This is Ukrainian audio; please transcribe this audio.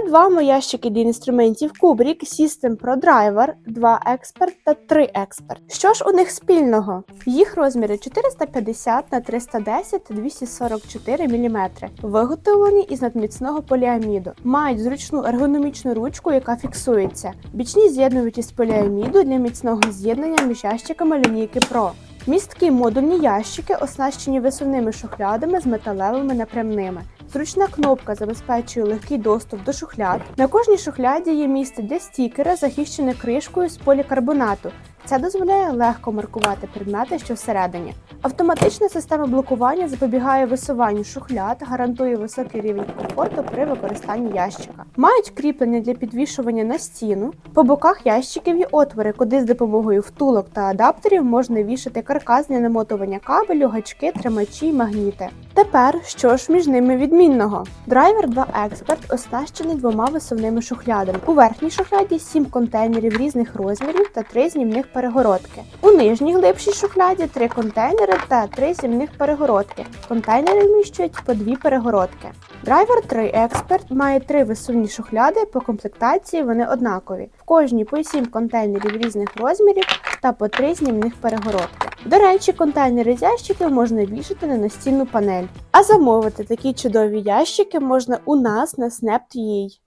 Перед вами ящики для інструментів Kubrick System Pro Driver 2 Expert та 3 Expert. Що ж у них спільного? Їх розміри 450 на 310 та 244 мм, виготовлені із надміцного поліаміду. Мають зручну ергономічну ручку, яка фіксується. Бічні з'єднувачі з поліаміду для міцного з'єднання між ящиками лінійки Pro. Місткі модульні ящики оснащені висувними шухлядами з металевими напрямними. Зручна кнопка забезпечує легкий доступ до шухляд. На кожній шухляді є місце для стікера, захищене кришкою з полікарбонату. Це дозволяє легко маркувати предмети, що всередині. Автоматична система блокування запобігає висуванню шухляд, гарантує високий рівень комфорту при використанні ящика. Мають кріплення для підвішування на стіну. По боках ящиків є отвори, куди з допомогою втулок та адаптерів можна вішати каркас для намотування кабелю, гачки, тримачі й магніти. Тепер що ж між ними відмінного? Драйвер 2 Expert оснащений двома висувними шухлядами. У верхній шухляді 7 контейнерів різних розмірів та 3 знімних перегородки. У нижній глибшій шухляді 3 контейнери та 3 знімних перегородки. Контейнери вміщують по 2 перегородки. Драйвер 3 Expert має 3 висувні шухляди, по комплектації вони однакові. В кожній по 7 контейнерів різних розмірів та по 3 знімних перегородки. До речі, контейнери з ящиків можна вішати на настільну панель. А замовити такі чудові ящики можна у нас на Snap.ua.